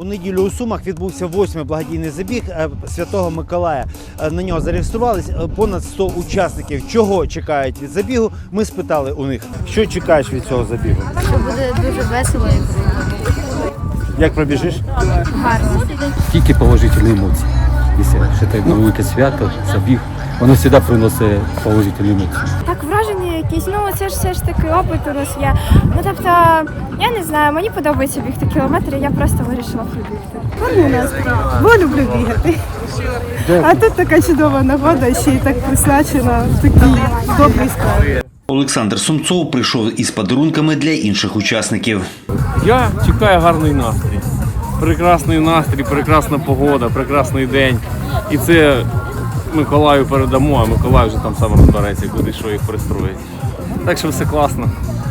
У неділю у Сумах відбувся восьмий благодійний забіг е, Святого Миколая. Е, На нього зареєструвались е, понад 100 учасників. Чого чекають від забігу? Ми спитали у них. Що чекаєш від цього забігу? що буде дуже весело і круто. Як пробіжиш? гарно. тільки положительні емоції. Що це велике свято, забіг, воно завжди приносить положительні емоції. Так, враження якісь. Ну це ж все ж таки опит у нас є. Ну тобто, я не знаю, мені подобається бігти кілометри, я просто вирішила прибігти. Ну, насправді. Бо люблю бігати. А тут така чудова нагода, ще й так присвячена такій добрій справі. Олександр Сумцов прийшов із подарунками для інших учасників. Я чекаю гарний настрій. Прекрасний настрій, прекрасна погода, прекрасний день. І це Миколаю передамо, а Миколай вже там сам розбереться, куди що їх пристроїть. Так що все класно.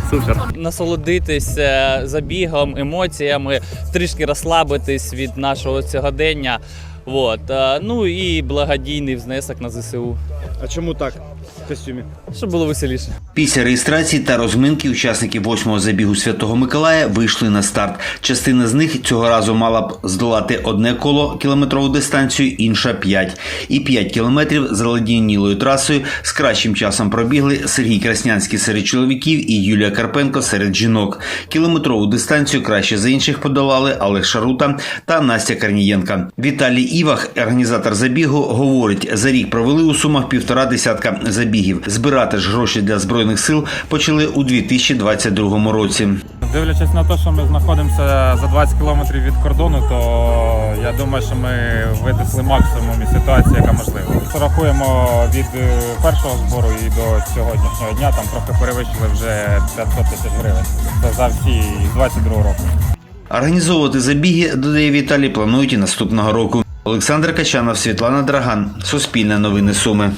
Супер. насолодитись е, забігом, емоціями, трішки розслабитись від нашого сьогодення. От. е, Ну і благодійний внесок на ЗСУ, А чому так? Костюмі. щоб було веселіше. Після реєстрації та розминки учасники восьмого забігу Святого Миколая вийшли на старт. Частина з них цього разу мала б здолати одне коло кілометрову дистанцію, інша п'ять. І п'ять кілометрів з заледенілою трасою з кращим часом пробігли Сергій Краснянський серед чоловіків і Юлія Карпенко серед жінок. Кілометрову дистанцію краще за інших подолали Олег Шарута та Настя Корнієнка. Віталій Івах, організатор забігу, говорить: за рік провели у сумах півтора десятка. Збирати ж гроші для збройних сил почали у 2022 році. Дивлячись на те, що ми знаходимося за 20 кілометрів від кордону, то я думаю, що ми витисли максимум із ситуації, яка можлива. Рахуємо від першого збору і до сьогоднішнього дня, там трохи перевищили вже 500 тисяч гривень. Це за всі з 22 року. Організовувати забіги, додає Віталій, планують і наступного року. Олександр Качанов, Світлана Драган, Суспільне новини Суми.